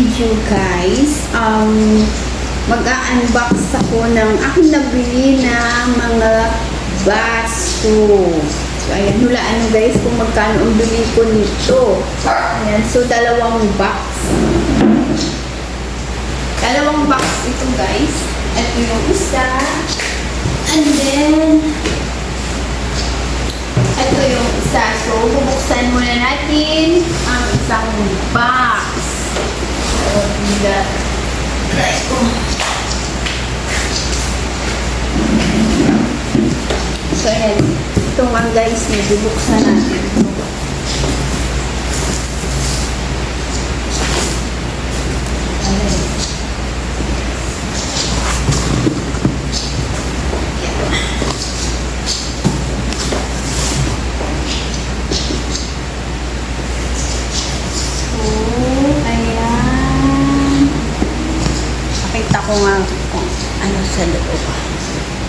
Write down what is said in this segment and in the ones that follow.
video guys. Um, mag-unbox ako ng aking nabili na mga baso. So, ayan, hulaan nyo guys kung magkano ang bili ko nito. Ayan, so dalawang box. Dalawang box ito guys. Ito yung isa. And then, ito yung isa. So, bubuksan muna natin ang isang box. So, bila. Try ko. So, ayan. Ito nga guys, may bubuksan natin. Ayan. So, ayan. Pakita ko nga kung ano sa loob.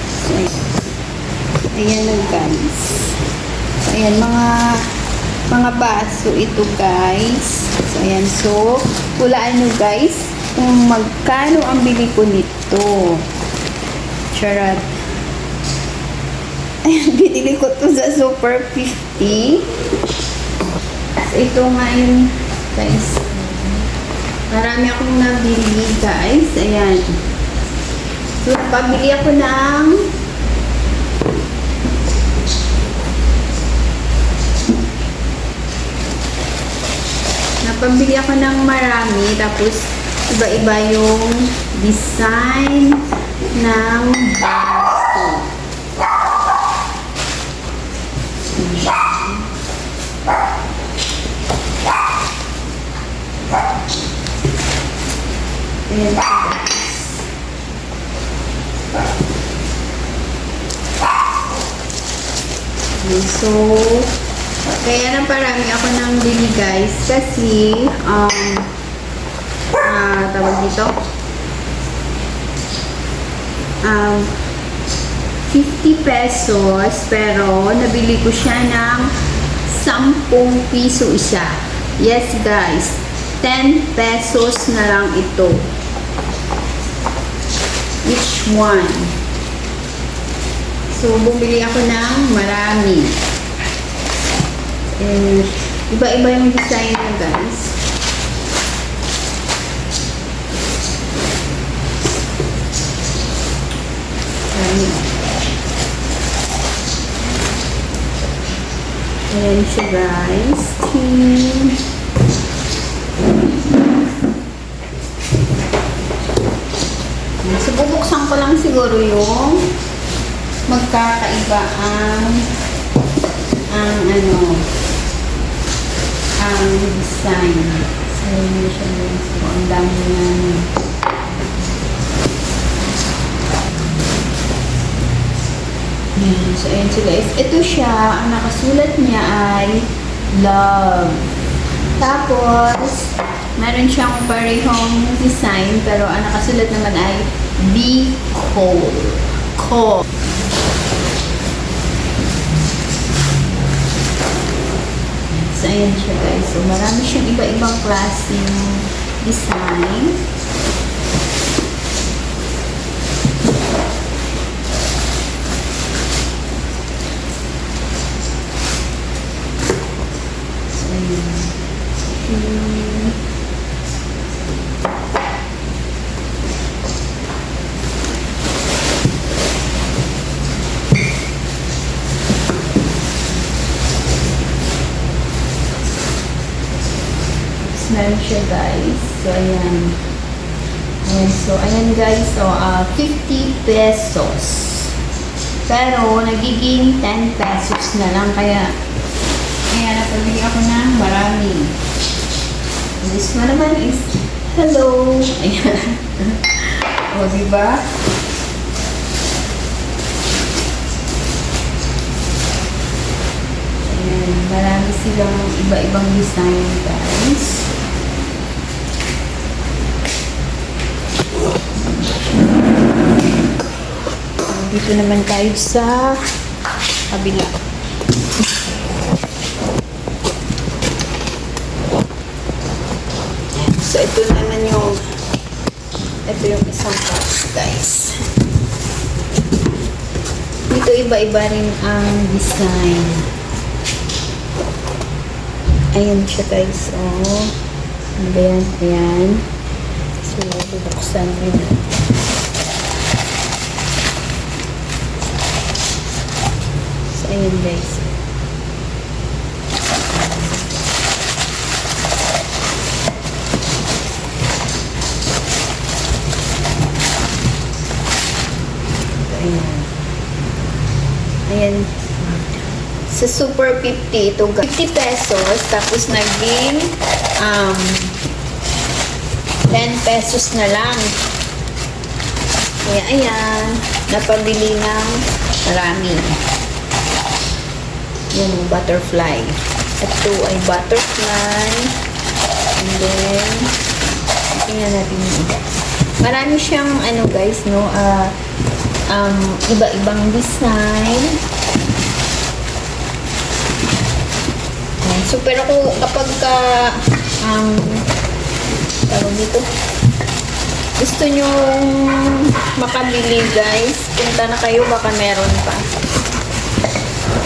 So, ayan. Na guys. Ayan, mga mga baso ito guys. So, ayan. So, hulaan nyo guys kung magkano ang bili ko nito. Charot. Ayan, binili ko to sa Super 50. So, ito ngayon, guys. Marami akong nabili, guys. Ayan. So, pabili ako ng Napabili ako ng marami. Tapos, iba-iba yung design ng baso. Okay, so, kaya na parami ako ng bili guys kasi, um, ah, tawag dito, um, 50 pesos pero nabili ko siya ng 10 piso isa. Yes guys, 10 pesos na lang ito. Each one. So, bumili ako ng marami. And, iba-iba yung design niya guys. Ayan. Ayan siya guys. Team. So, bubuksan ko lang siguro yung magkakaiba ang ang ano ang design. So, yun siya guys. So, ang dami na Yan. So, ayan siya guys. Ito siya, ang nakasulat niya ay love. Tapos, meron siyang parehong design, pero ang nakasulat naman ay be cool. Cool. So, ayan siya guys. So, marami siyang iba-ibang klaseng design. Meron siya guys. So, ayan. Ayan. So, ayan guys. So, ah, 50 pesos. Pero, nagiging 10 pesos na lang. Kaya, kaya napabili ako ng marami. This one naman is, hello. Ayan. o, diba? Ayan. Marami silang iba-ibang design guys. Dito naman tayo sa kabila. So, ito naman yung ito yung isang pouch, guys. Dito iba-iba rin ang design. Ayan siya, guys. Oh. Ano ba yan? Ayan. So, bubuksan rin natin. So, ayan, guys. Sa Super 50, ito 50 pesos. Tapos naging um, 10 pesos na lang. Kaya ayan, napabili ng marami. Yan, butterfly. Ito ay butterfly. And then, tingnan natin yung. Marami siyang, ano guys, no, ah, um, iba-ibang design. So, pero kung kapag ka, um, tawag dito, gusto nyo makabili guys, punta na kayo, baka meron pa.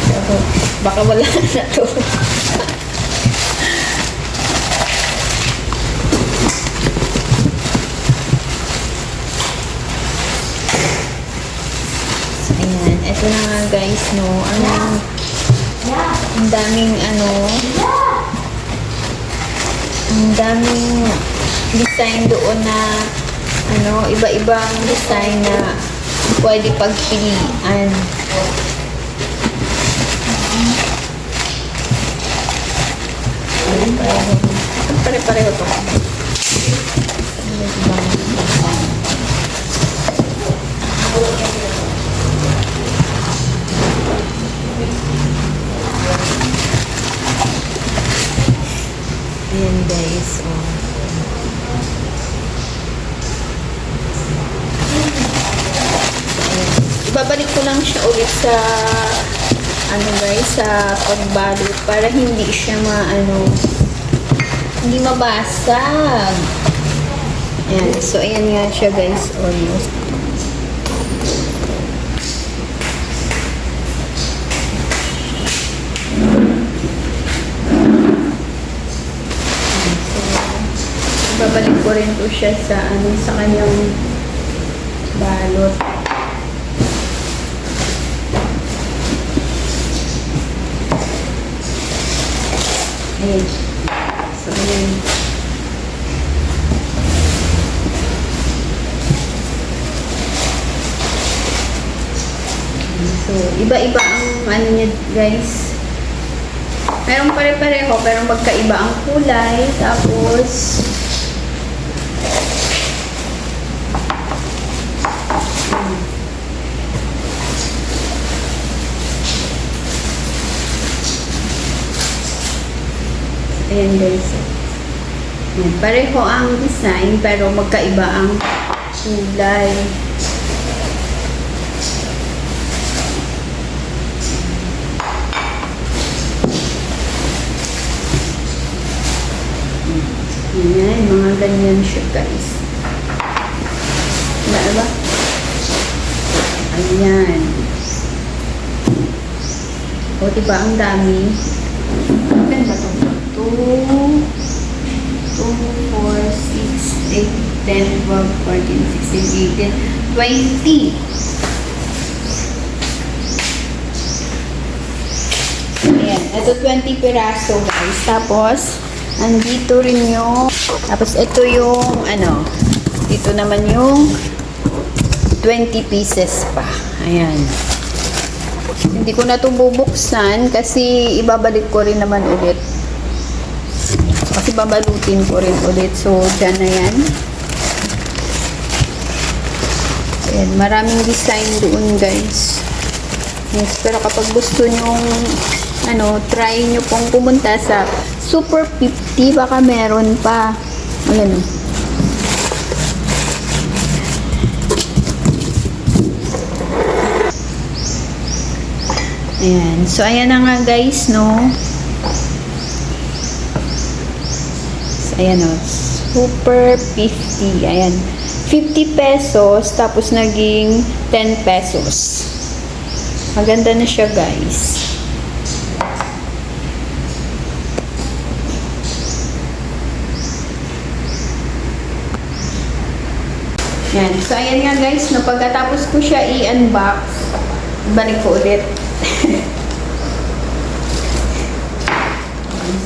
Pero, baka wala na to. So. Ito na nga guys, no. Ang, ang daming ano, ang daming design doon na ano, iba-ibang design na pwede pagpilian. Pare-pareho. Pare-pareho to. Design. Sa ano guys, sa pagbalot para hindi siya maano hindi mabasag. Ayan. So, ayan nga siya guys, almost. babalik ko rin to siya sa ano sa kanyang balot. Ayan. So, ayan. So, iba-iba ang ano niya, guys. Merong pare-pareho, pero magkaiba ang kulay. Tapos, Ayan guys. Ayan. Pareho ang design pero magkaiba ang kulay. Ayan, mga ganyan siya guys. Wala ba? Ayan. O, diba ang dami? Ilan ba ito? 2, 2, 4, 6, 8, 10, 12, 14, 16, 18, 20. Ayan, ito 20 piraso guys. Tapos, andito rin yung, tapos ito yung, ano, dito naman yung 20 pieces pa. Ayan. Hindi ko na ito bubuksan kasi ibabalik ko rin naman ulit. Kasi babalutin ko rin ulit. So, dyan na yan. Ayan, maraming design doon guys. Yes, pero kapag gusto nyong ano, try nyo pong pumunta sa Super 50, baka meron pa. Ayan o. Ayan. So, ayan na nga guys, no? So, ayan o. Super 50. Ayan. 50 pesos, tapos naging 10 pesos. Maganda na siya, guys. Yan. So, ayan nga guys, no, pagkatapos ko siya i-unbox, balik ko ulit.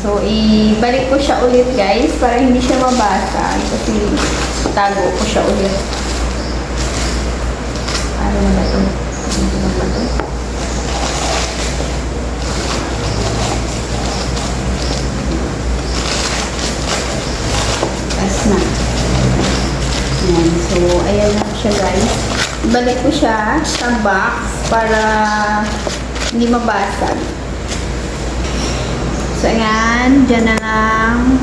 so, ibalik ko siya ulit guys, para hindi siya mabasa. Kasi, tago ko siya ulit. Ano na ba ito? So, ayan lang siya guys. Ibalik ko siya sa box para hindi mabasag. So, ayan. Diyan na lang